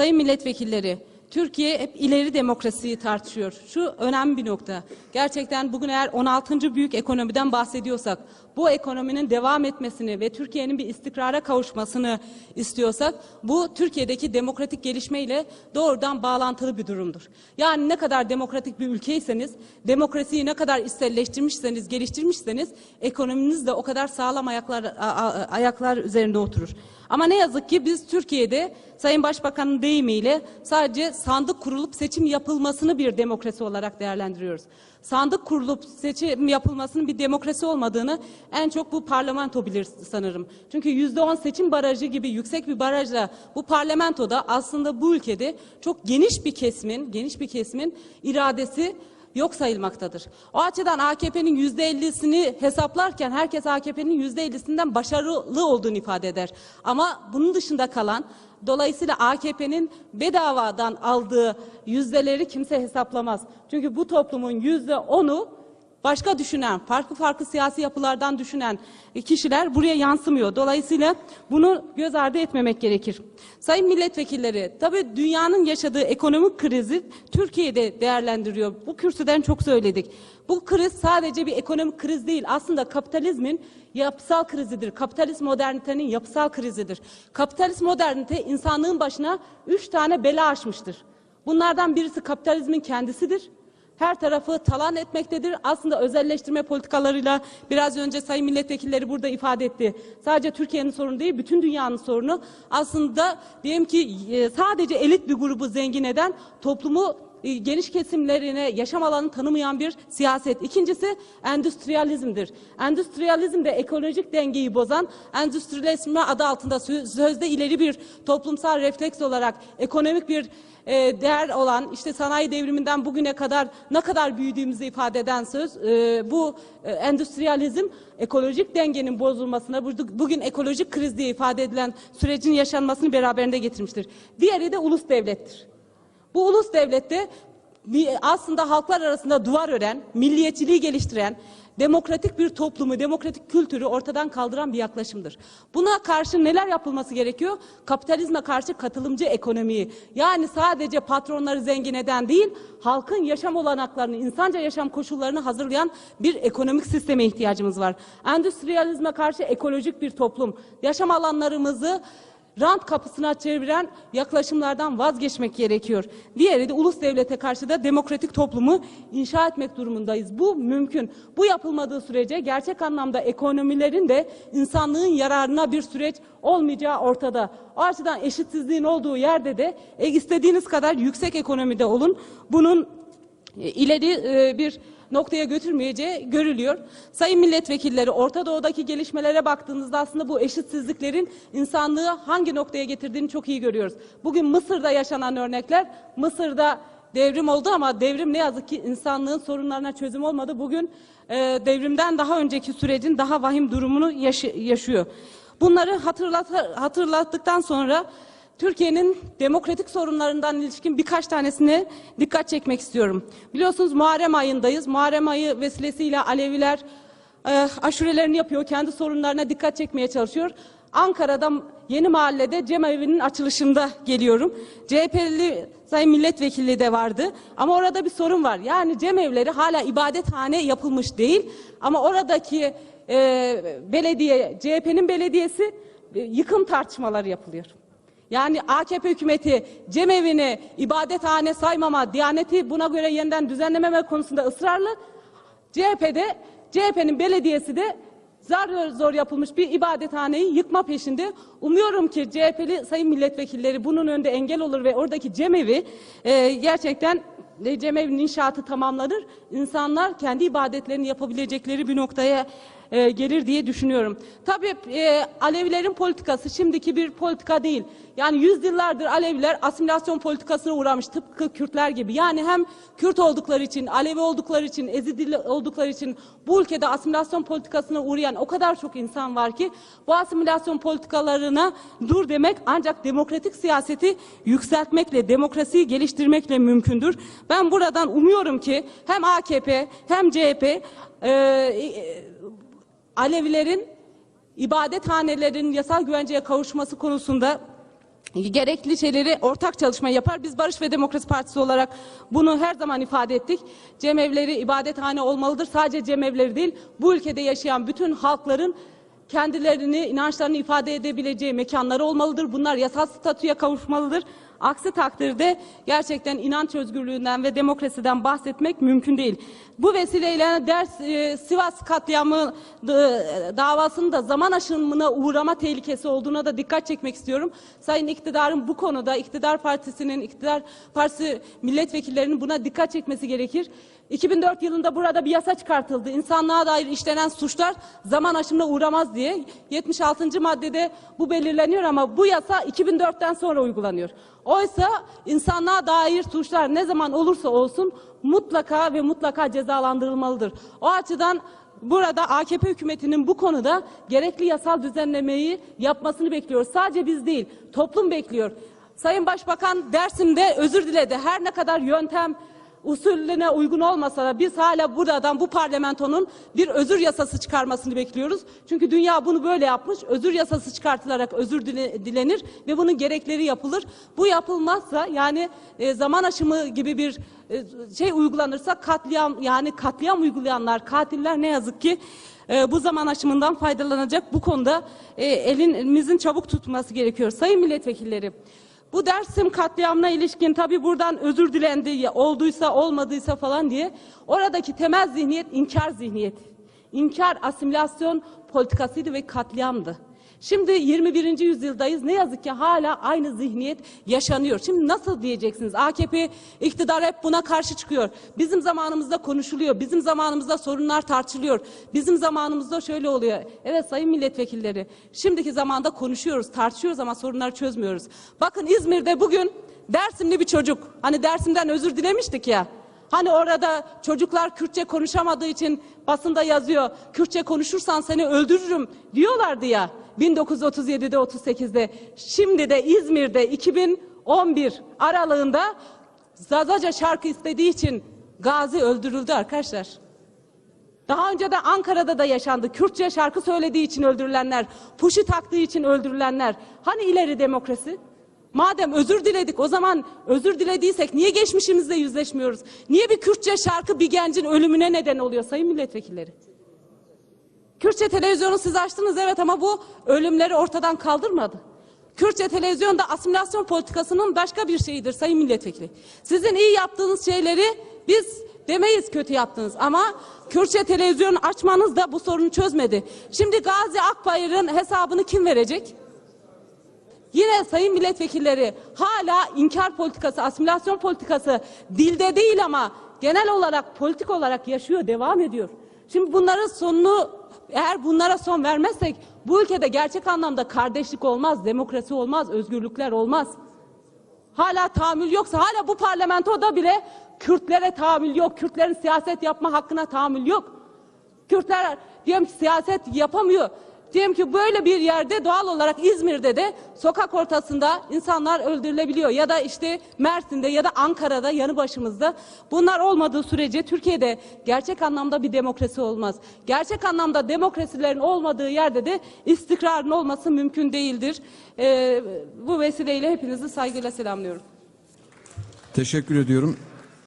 Sayın milletvekilleri, Türkiye hep ileri demokrasiyi tartışıyor. Şu önemli bir nokta. Gerçekten bugün eğer 16. büyük ekonomiden bahsediyorsak, bu ekonominin devam etmesini ve Türkiye'nin bir istikrara kavuşmasını istiyorsak, bu Türkiye'deki demokratik gelişmeyle doğrudan bağlantılı bir durumdur. Yani ne kadar demokratik bir ülkeyseniz, demokrasiyi ne kadar içselleştirmişseniz, geliştirmişseniz, ekonominiz de o kadar sağlam ayaklar, ayaklar üzerinde oturur. Ama ne yazık ki biz Türkiye'de Sayın Başbakan'ın deyimiyle sadece sandık kurulup seçim yapılmasını bir demokrasi olarak değerlendiriyoruz. Sandık kurulup seçim yapılmasının bir demokrasi olmadığını en çok bu parlamento bilir sanırım. Çünkü yüzde on seçim barajı gibi yüksek bir barajla bu parlamentoda aslında bu ülkede çok geniş bir kesimin, geniş bir kesimin iradesi yok sayılmaktadır. O açıdan AKP'nin yüzde ellisini hesaplarken herkes AKP'nin yüzde ellisinden başarılı olduğunu ifade eder. Ama bunun dışında kalan dolayısıyla AKP'nin bedavadan aldığı yüzdeleri kimse hesaplamaz. Çünkü bu toplumun yüzde onu başka düşünen, farklı farklı siyasi yapılardan düşünen kişiler buraya yansımıyor. Dolayısıyla bunu göz ardı etmemek gerekir. Sayın milletvekilleri, tabii dünyanın yaşadığı ekonomik krizi Türkiye'de değerlendiriyor. Bu kürsüden çok söyledik. Bu kriz sadece bir ekonomik kriz değil. Aslında kapitalizmin yapısal krizidir. Kapitalist modernitenin yapısal krizidir. Kapitalist modernite insanlığın başına üç tane bela açmıştır. Bunlardan birisi kapitalizmin kendisidir her tarafı talan etmektedir. Aslında özelleştirme politikalarıyla biraz önce sayın milletvekilleri burada ifade etti. Sadece Türkiye'nin sorunu değil, bütün dünyanın sorunu. Aslında diyelim ki e, sadece elit bir grubu zengin eden toplumu geniş kesimlerine yaşam alanı tanımayan bir siyaset. İkincisi endüstriyalizmdir. Endüstriyalizm de ekolojik dengeyi bozan, endüstrileşme adı altında sö- sözde ileri bir toplumsal refleks olarak ekonomik bir e, değer olan işte sanayi devriminden bugüne kadar ne kadar büyüdüğümüzü ifade eden söz e, bu e, endüstriyalizm ekolojik dengenin bozulmasına bu- bugün ekolojik kriz diye ifade edilen sürecin yaşanmasını beraberinde getirmiştir. Diğeri de ulus devlettir. Bu ulus devlette aslında halklar arasında duvar ören, milliyetçiliği geliştiren, demokratik bir toplumu, demokratik kültürü ortadan kaldıran bir yaklaşımdır. Buna karşı neler yapılması gerekiyor? Kapitalizme karşı katılımcı ekonomiyi, yani sadece patronları zengin eden değil, halkın yaşam olanaklarını, insanca yaşam koşullarını hazırlayan bir ekonomik sisteme ihtiyacımız var. Endüstriyalizme karşı ekolojik bir toplum, yaşam alanlarımızı rant kapısına çeviren yaklaşımlardan vazgeçmek gerekiyor. Diğeri de ulus devlete karşı da demokratik toplumu inşa etmek durumundayız. Bu mümkün. Bu yapılmadığı sürece gerçek anlamda ekonomilerin de insanlığın yararına bir süreç olmayacağı ortada. O açıdan eşitsizliğin olduğu yerde de e, istediğiniz kadar yüksek ekonomide olun. Bunun ileri e, bir noktaya götürmeyeceği görülüyor. Sayın milletvekilleri Orta Doğu'daki gelişmelere baktığınızda aslında bu eşitsizliklerin insanlığı hangi noktaya getirdiğini çok iyi görüyoruz. Bugün Mısır'da yaşanan örnekler Mısır'da devrim oldu ama devrim ne yazık ki insanlığın sorunlarına çözüm olmadı. Bugün e, devrimden daha önceki sürecin daha vahim durumunu yaşı- yaşıyor. Bunları hatırlat, hatırlattıktan sonra Türkiye'nin demokratik sorunlarından ilişkin birkaç tanesine dikkat çekmek istiyorum. Biliyorsunuz Muharrem ayındayız. Muharrem ayı vesilesiyle Aleviler e, aşurelerini yapıyor. Kendi sorunlarına dikkat çekmeye çalışıyor. Ankara'da Yeni Mahalle'de cemevi'nin açılışında geliyorum. CHP'li sayın milletvekili de vardı. Ama orada bir sorun var. Yani cemevleri hala ibadethane yapılmış değil. Ama oradaki e, belediye, CHP'nin belediyesi e, yıkım tartışmaları yapılıyor. Yani AKP hükümeti cemevini ibadethane saymama, Diyaneti buna göre yeniden düzenlememe konusunda ısrarlı. CHP'de, CHP'nin belediyesi de zar zor yapılmış bir ibadethaneyi yıkma peşinde. Umuyorum ki CHP'li sayın milletvekilleri bunun önünde engel olur ve oradaki cemevi e, gerçekten e, cemevinin inşaatı tamamlanır. İnsanlar kendi ibadetlerini yapabilecekleri bir noktaya e, gelir diye düşünüyorum. Tabii e, Alevilerin politikası şimdiki bir politika değil. Yani yüzyıllardır Aleviler asimilasyon politikasına uğramış tıpkı Kürtler gibi. Yani hem Kürt oldukları için, Alevi oldukları için, Ezidili oldukları için bu ülkede asimilasyon politikasına uğrayan o kadar çok insan var ki bu asimilasyon politikalarına dur demek ancak demokratik siyaseti yükseltmekle, demokrasiyi geliştirmekle mümkündür. Ben buradan umuyorum ki hem AKP hem CHP e, e, Alevilerin ibadethanelerin yasal güvenceye kavuşması konusunda gerekli şeyleri ortak çalışma yapar. Biz Barış ve Demokrasi Partisi olarak bunu her zaman ifade ettik. Cemevleri ibadethane olmalıdır. Sadece cemevleri değil, bu ülkede yaşayan bütün halkların kendilerini, inançlarını ifade edebileceği mekanları olmalıdır. Bunlar yasal statüye kavuşmalıdır. Aksi takdirde gerçekten inanç özgürlüğünden ve demokrasiden bahsetmek mümkün değil. Bu vesileyle ders e, Sivas katliamı da- davasının da zaman aşımına uğrama tehlikesi olduğuna da dikkat çekmek istiyorum. Sayın iktidarın bu konuda iktidar partisinin, iktidar partisi milletvekillerinin buna dikkat çekmesi gerekir. 2004 yılında burada bir yasa çıkartıldı. İnsanlığa dair işlenen suçlar zaman aşımına uğramaz diye. 76. maddede bu belirleniyor ama bu yasa 2004'ten sonra uygulanıyor. Oysa insanlığa dair suçlar ne zaman olursa olsun mutlaka ve mutlaka cezalandırılmalıdır. O açıdan Burada AKP hükümetinin bu konuda gerekli yasal düzenlemeyi yapmasını bekliyoruz. Sadece biz değil, toplum bekliyor. Sayın Başbakan Dersim'de özür diledi. Her ne kadar yöntem usulüne uygun olmasa da biz hala buradan bu parlamentonun bir özür yasası çıkarmasını bekliyoruz. Çünkü dünya bunu böyle yapmış. Özür yasası çıkartılarak özür dile- dilenir ve bunun gerekleri yapılır. Bu yapılmazsa yani e, zaman aşımı gibi bir e, şey uygulanırsa katliam yani katliam uygulayanlar, katiller ne yazık ki e, bu zaman aşımından faydalanacak. Bu konuda e, elimizin çabuk tutması gerekiyor. Sayın milletvekilleri, bu Dersim katliamına ilişkin tabi buradan özür dilendi, olduysa olmadıysa falan diye oradaki temel zihniyet inkar zihniyeti. İnkar asimilasyon politikasıydı ve katliamdı. Şimdi 21. yüzyıldayız. Ne yazık ki hala aynı zihniyet yaşanıyor. Şimdi nasıl diyeceksiniz? AKP iktidar hep buna karşı çıkıyor. Bizim zamanımızda konuşuluyor. Bizim zamanımızda sorunlar tartışılıyor. Bizim zamanımızda şöyle oluyor. Evet sayın milletvekilleri, şimdiki zamanda konuşuyoruz, tartışıyoruz ama sorunları çözmüyoruz. Bakın İzmir'de bugün Dersimli bir çocuk, hani Dersim'den özür dilemiştik ya. Hani orada çocuklar Kürtçe konuşamadığı için basında yazıyor. Kürtçe konuşursan seni öldürürüm diyorlardı ya. 1937'de 38'de. Şimdi de İzmir'de 2011 aralığında Zazaca şarkı istediği için Gazi öldürüldü arkadaşlar. Daha önce de Ankara'da da yaşandı. Kürtçe şarkı söylediği için öldürülenler, puşi taktığı için öldürülenler. Hani ileri demokrasi? Madem özür diledik o zaman özür dilediysek niye geçmişimizle yüzleşmiyoruz? Niye bir Kürtçe şarkı bir gencin ölümüne neden oluyor sayın milletvekilleri? Kürtçe televizyonu siz açtınız evet ama bu ölümleri ortadan kaldırmadı. Kürtçe televizyon da asimilasyon politikasının başka bir şeyidir sayın milletvekili. Sizin iyi yaptığınız şeyleri biz demeyiz kötü yaptınız ama Kürtçe televizyon açmanız da bu sorunu çözmedi. Şimdi Gazi Akbayır'ın hesabını kim verecek? Yine sayın milletvekilleri hala inkar politikası, asimilasyon politikası dilde değil ama genel olarak politik olarak yaşıyor, devam ediyor. Şimdi bunların sonunu eğer bunlara son vermezsek bu ülkede gerçek anlamda kardeşlik olmaz, demokrasi olmaz, özgürlükler olmaz. Hala tahammül yoksa hala bu parlamentoda bile Kürtlere tahammül yok. Kürtlerin siyaset yapma hakkına tahammül yok. Kürtler diyelim ki siyaset yapamıyor. Diyelim ki böyle bir yerde doğal olarak İzmir'de de sokak ortasında insanlar öldürülebiliyor. Ya da işte Mersin'de ya da Ankara'da yanı başımızda. Bunlar olmadığı sürece Türkiye'de gerçek anlamda bir demokrasi olmaz. Gerçek anlamda demokrasilerin olmadığı yerde de istikrarın olması mümkün değildir. Ee, bu vesileyle hepinizi saygıyla selamlıyorum. Teşekkür ediyorum.